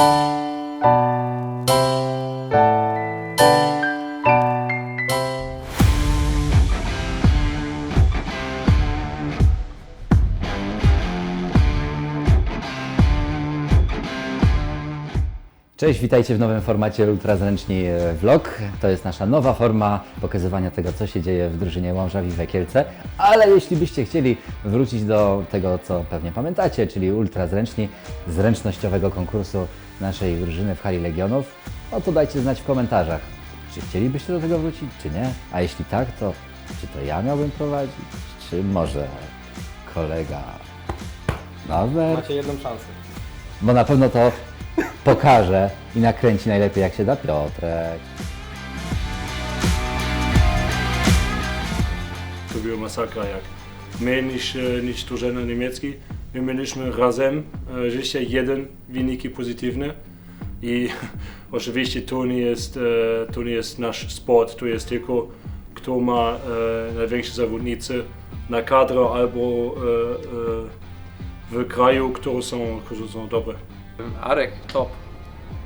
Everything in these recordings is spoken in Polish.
Bye. Cześć, witajcie w nowym formacie Ultrazręczni e, Vlog. To jest nasza nowa forma pokazywania tego, co się dzieje w drużynie Łomża we Kielce. Ale jeśli byście chcieli wrócić do tego, co pewnie pamiętacie, czyli Ultrazręczni, zręcznościowego konkursu naszej drużyny w Hali Legionów, no to dajcie znać w komentarzach, czy chcielibyście do tego wrócić, czy nie. A jeśli tak, to czy to ja miałbym prowadzić, czy może kolega Norbert? Macie jedną szansę. bo na pewno to pokaże i nakręci najlepiej jak się da Piotrek. to była masakra jak my niż, e, niż drużyna niemiecki. My mieliśmy razem e, jeszcze jeden wyniki pozytywne i oczywiście to nie jest, e, to nie jest nasz sport, to jest tylko kto ma e, największe zawodnicy na kadro albo e, e, w kraju, które są, które są dobre. Arek, top.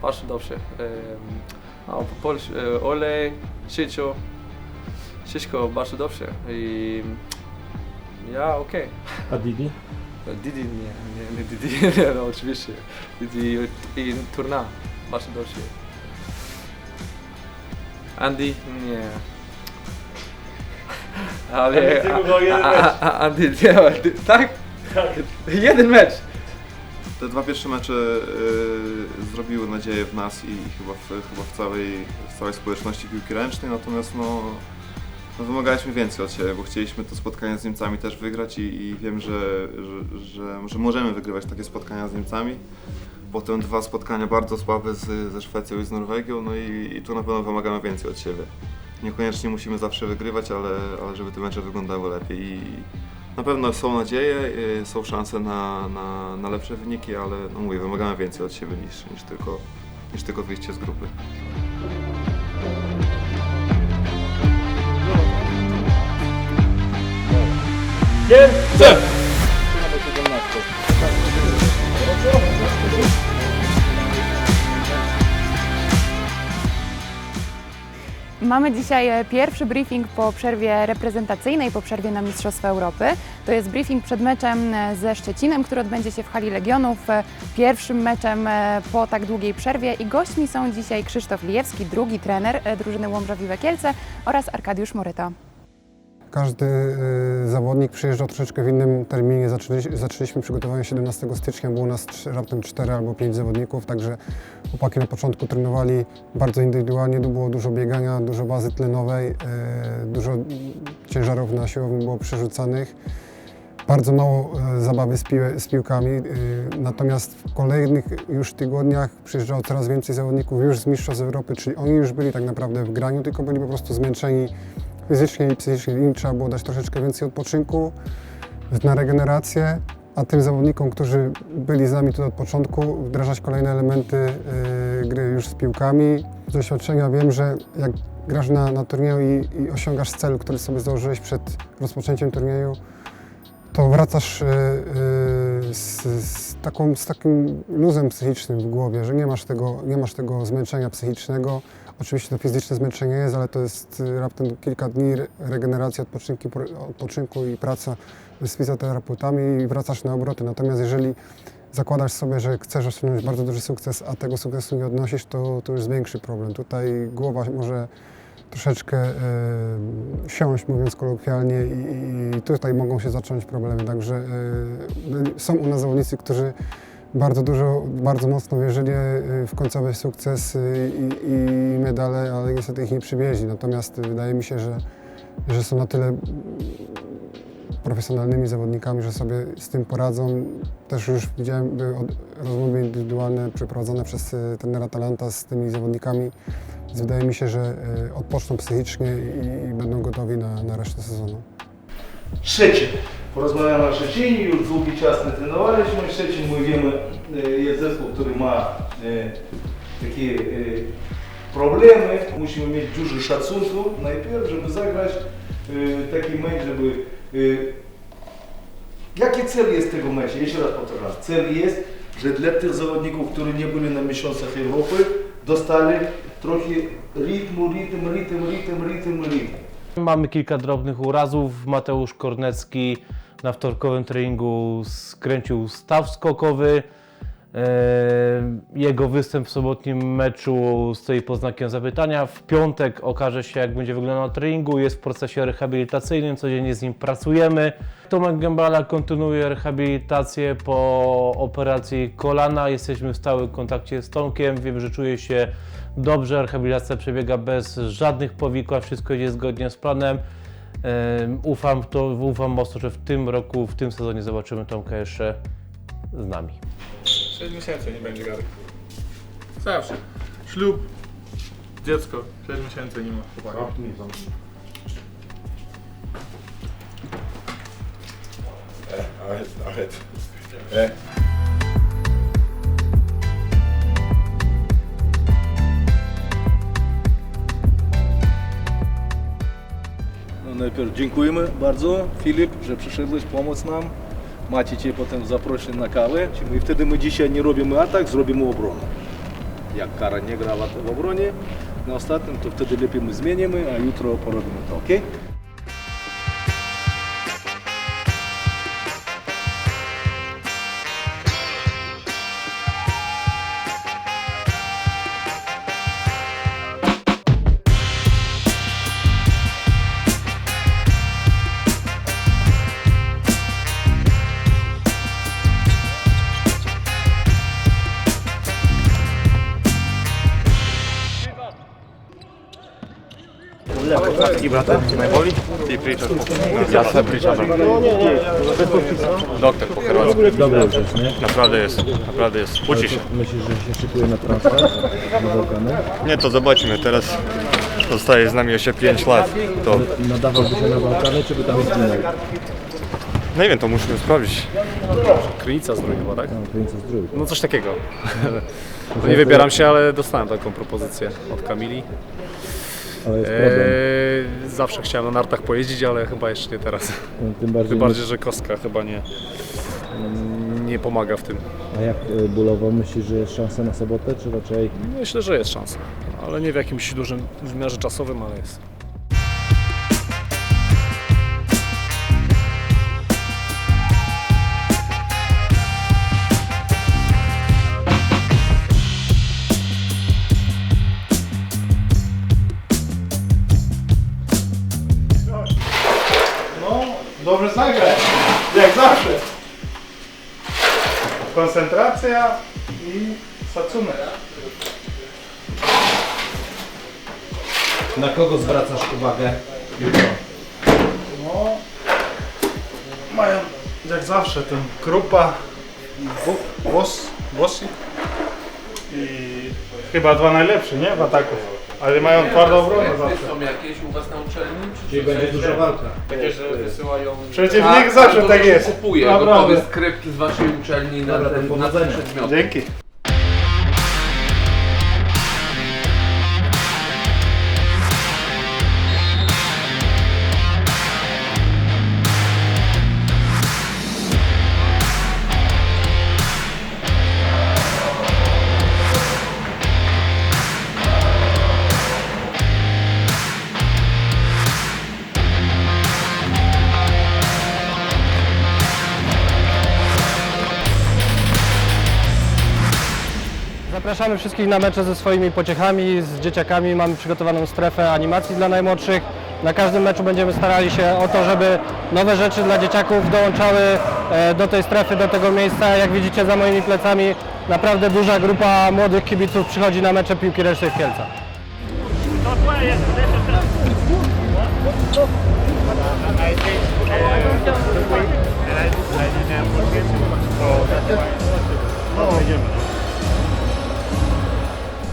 Bardzo dobrze. A po polsku Ole, Sicio. Wszystko bardzo dobrze. I ja okej. A Didi? Didi nie, nie, nie Didi, nie, no oczywiście. Didi i Turna, bardzo dobrze. Andy, nie. Ale... Andy tylko grał jeden a- a- mecz. a- Andy, nie, tak? Jeden mecz. Te dwa pierwsze mecze y, zrobiły nadzieję w nas i chyba w, chyba w, całej, w całej społeczności piłki ręcznej, natomiast no, no wymagaliśmy więcej od siebie, bo chcieliśmy to spotkanie z Niemcami też wygrać i, i wiem, że, że, że, że możemy wygrywać takie spotkania z Niemcami. Potem dwa spotkania bardzo słabe z, ze Szwecją i z Norwegią, no i, i tu na pewno wymagamy więcej od siebie. Niekoniecznie musimy zawsze wygrywać, ale, ale żeby te mecze wyglądały lepiej. I na pewno są nadzieje, y, są szanse na, na, na lepsze wyniki, ale no mówię, wymagamy więcej od siebie niż, niż, tylko, niż tylko wyjście z grupy. Mamy dzisiaj e, pierwszy briefing po przerwie reprezentacyjnej, po przerwie na Mistrzostwa Europy. To jest briefing przed meczem e, ze Szczecinem, który odbędzie się w Hali Legionów. E, Pierwszym meczem po tak długiej przerwie i gośćmi są dzisiaj Krzysztof Lijewski, drugi trener drużyny Łomża Wiwe Kielce oraz Arkadiusz Moryto. Każdy y, zawodnik przyjeżdżał troszeczkę w innym terminie. Zaczęli, zaczęliśmy przygotowanie 17 stycznia, było nas raptem 4 albo 5 zawodników, także chłopaki na początku trenowali bardzo indywidualnie, było dużo biegania, dużo bazy tlenowej, y, dużo ciężarów na siłowni było przerzucanych. Bardzo mało e, zabawy z, z piłkami, y, natomiast w kolejnych już tygodniach przyjeżdżało coraz więcej zawodników już z Mistrzostw Europy, czyli oni już byli tak naprawdę w graniu, tylko byli po prostu zmęczeni fizycznie i psychicznie. Im trzeba było dać troszeczkę więcej odpoczynku na regenerację, a tym zawodnikom, którzy byli z nami tutaj od początku, wdrażać kolejne elementy y, gry już z piłkami. Z doświadczenia wiem, że jak grasz na, na turnieju i, i osiągasz cel, który sobie założyłeś przed rozpoczęciem turnieju, to wracasz y, y, z, z, taką, z takim luzem psychicznym w głowie, że nie masz tego, nie masz tego zmęczenia psychicznego. Oczywiście to fizyczne zmęczenie jest, ale to jest y, raptem kilka dni re- regeneracji, odpoczynku, odpoczynku i praca z fizjoterapeutami i wracasz na obroty. Natomiast jeżeli zakładasz sobie, że chcesz osiągnąć bardzo duży sukces, a tego sukcesu nie odnosisz, to, to już jest większy problem. Tutaj głowa może troszeczkę e, siąść, mówiąc kolokwialnie, i, i tutaj mogą się zacząć problemy. Także e, są u nas zawodnicy, którzy bardzo dużo, bardzo mocno wierzyli e, w końcowy sukces e, i, i medale, ale niestety ich nie przywieźli. Natomiast wydaje mi się, że, że są na tyle profesjonalnymi zawodnikami, że sobie z tym poradzą. Też już widziałem od- rozmowy indywidualne przeprowadzone przez trenera Talanta z tymi zawodnikami. Więc wydaje mi się, że odpoczną psychicznie i, i będą gotowi na, na resztę sezonu. Szczecin. Porozmawiamy o Szczecinie, już długi czas nie trenowaliśmy. Szczecin, my wiemy, e, jest zespół, który ma e, takie e, problemy. Musimy mieć dużo szacunku najpierw, żeby zagrać taki mecz, żeby... Jaki cel jest tego meczu? Jeszcze raz powtarzam. Cel jest, że dla tych zawodników, którzy nie byli na Mistrzostwach Europy, dostali trochę rytmu, rytm, rytm, rytm, rytm, rytm. Mamy kilka drobnych urazów. Mateusz Kornecki na wtorkowym treningu skręcił staw skokowy. Eee, Jego występ w sobotnim meczu stoi pod znakiem zapytania. W piątek okaże się, jak będzie wyglądał treningu. Jest w procesie rehabilitacyjnym, codziennie z nim pracujemy. Tomek Gębala kontynuuje rehabilitację po operacji kolana. Jesteśmy w stałym kontakcie z Tomkiem. Wiem, że czuje się dobrze. Rehabilitacja przebiega bez żadnych powikłań. Wszystko idzie zgodnie z planem. Ufam, to, ufam mocno, że w tym roku, w tym sezonie zobaczymy Tomka jeszcze z nami. 6 miesięcy nie będzie gary. Zawsze. Ślub, dziecko, 6 miesięcy nie ma chłopaka. No, najpierw dziękujemy bardzo Filip, że przyszedłeś pomóc nam. Macie Cię potem zaprosić na kawę. I wtedy my dzisiaj nie robimy atak, zrobimy obronę. Jak Kara nie grała w obronie na ostatnim, to wtedy lepiej my zmienimy, a jutro porobimy to? Naprawdę jest, naprawdę jest. Uczy się. Myślisz, że się szykuje na transfer Nie, to zobaczymy. Teraz zostaje z nami jeszcze 5 lat. To... Nadawałby się na Bałkany, czy by tam zginął? Nie wiem, to musimy sprawdzić. Krynica Zdrój chyba, tak? No coś takiego. No nie wybieram się, ale dostałem taką propozycję od Kamili. Eee, zawsze chciałem na nartach pojeździć, ale chyba jeszcze nie teraz. Tym bardziej, bardziej że kostka chyba nie, nie pomaga w tym. A jak y, bólowo myślisz, że jest szansa na sobotę, czy raczej Myślę, że jest szansa, ale nie w jakimś dużym wymiarze czasowym, ale jest. Koncentracja i szacunek. Na kogo zwracasz uwagę jutro? No, mają jak zawsze ten Krupa, Wos, Wossi i chyba dwa najlepsze, nie? W ataku. Ale mają twardą obronę zawsze. Są jakieś u Was na uczelni? Czyli będzie duża walka. Takie, że wysyłają... Przeciwnik zawsze to tak jest. Kupuję Naprawdę. gotowy skrypt z Waszej uczelni na Dobra, to ten, na ten powodzenia. przedmiot. Dzięki. Zapraszamy wszystkich na mecze ze swoimi pociechami, z dzieciakami. Mamy przygotowaną strefę animacji dla najmłodszych. Na każdym meczu będziemy starali się o to, żeby nowe rzeczy dla dzieciaków dołączały e, do tej strefy, do tego miejsca. Jak widzicie za moimi plecami, naprawdę duża grupa młodych kibiców przychodzi na mecze piłki ręcznej w Kielcach.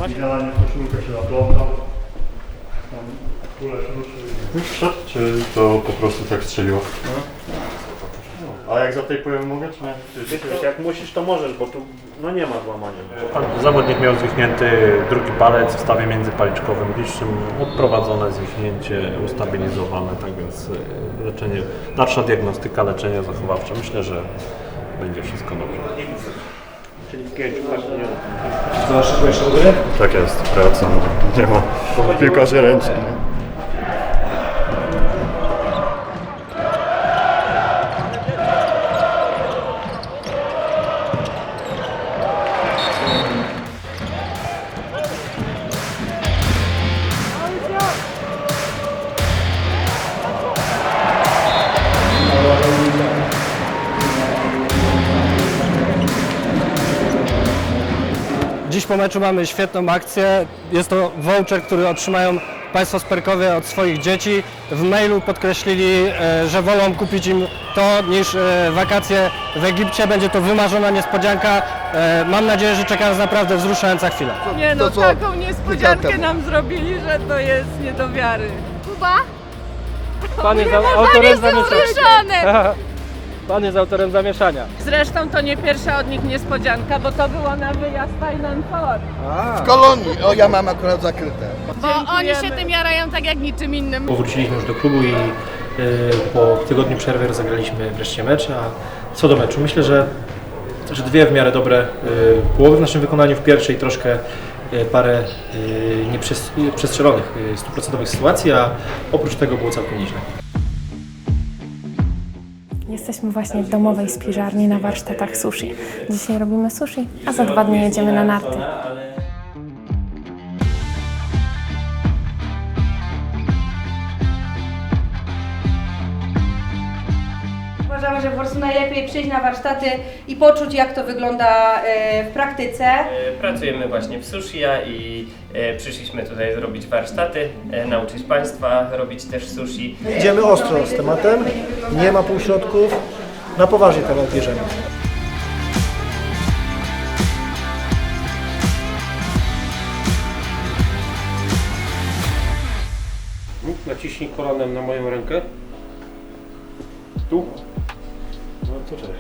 Idealnie koszulkę się oglądał. Tam kulesz ruszy. Czy to po prostu tak strzeliło? A jak zatejpujemy mogę, czy nie? Jak musisz, to możesz, bo tu no nie ma złamania. Zawodnik miał zwichnięty drugi palec w stawie międzypaliczkowym bliższym, odprowadzone zwichnięcie, ustabilizowane, tak więc y, leczenie, dalsza diagnostyka, leczenie zachowawcze. Myślę, że będzie wszystko dobrze. Czyli pięciu, tak? Co, szykujesz do gry? Tak jest, praca. Nie ma piłkarzy ręcznych. Po meczu mamy świetną akcję. Jest to voucher, który otrzymają Państwo z Perkowie od swoich dzieci. W mailu podkreślili, e, że wolą kupić im to niż e, wakacje w Egipcie. Będzie to wymarzona niespodzianka. E, Mam nadzieję, że czeka nas naprawdę wzruszająca chwila. Nie no, taką niespodziankę nam zrobili, że to jest nie do wiary. Kuba? Pan jest Pan autorem jest zamieszania. Pan jest autorem zamieszania. Zresztą to nie pierwsza od nich niespodzianka, bo to było na wyjazd Final Four. W kolonii, o ja mam akurat zakryte. Bo oni się tym jarają tak jak niczym innym. Powróciliśmy już do klubu i y, po tygodniu przerwy rozegraliśmy wreszcie mecz, a co do meczu, myślę, że, że dwie w miarę dobre y, połowy w naszym wykonaniu, w pierwszej troszkę y, parę y, nieprzestrzelonych y, stuprocentowych sytuacji, a oprócz tego było całkiem nieźle. Jesteśmy właśnie w domowej spiżarni na warsztatach sushi. Dzisiaj robimy sushi, a za dwa dni jedziemy na narty. Uważamy, że po prostu najlepiej przyjść na warsztaty i poczuć jak to wygląda e, w praktyce. Pracujemy właśnie w sushi i e, przyszliśmy tutaj zrobić warsztaty, e, nauczyć Państwa robić też sushi. Idziemy ostro z tematem, nie ma półśrodków, na poważnie temat bierzemy. Naciśnij kolanem na moją rękę. Tu. No to cześć.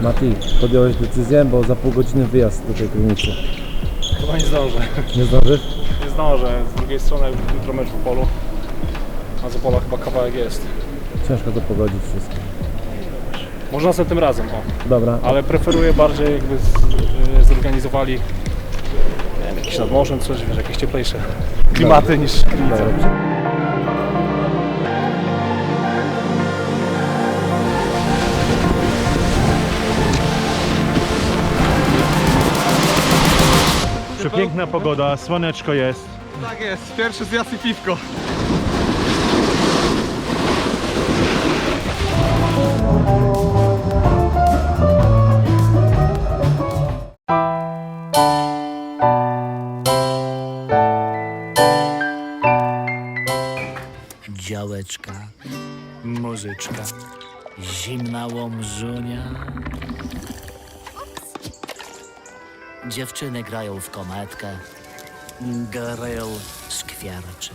Mati, podjąłeś decyzję, bo za pół godziny wyjazd do tej klinicy. Chyba nie zdążę. Nie zdążysz? Nie zdążę. Z drugiej strony jutro mecz w polu, a z Opola chyba kawałek jest. Ciężko to pogodzić wszystko. Może następnym razem, o. Dobra, Ale preferuję bardziej jakby z, y, zorganizowali jakiś nad morzem, coś, wiesz, jakieś cieplejsze klimaty niż klinice. Przepiękna pogoda, słoneczko jest. Tak jest, pierwszy zjazd i piwko. Zimna łomżunia. Dziewczyny grają w kometkę, Gareł skwierczy.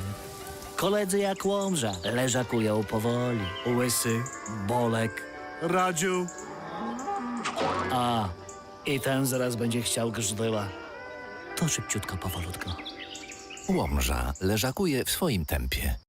Koledzy jak łomża leżakują powoli. Łysy, Bolek, Radziu. A, i ten zaraz będzie chciał grzdyła. To szybciutko, powolutko. Łomża leżakuje w swoim tempie.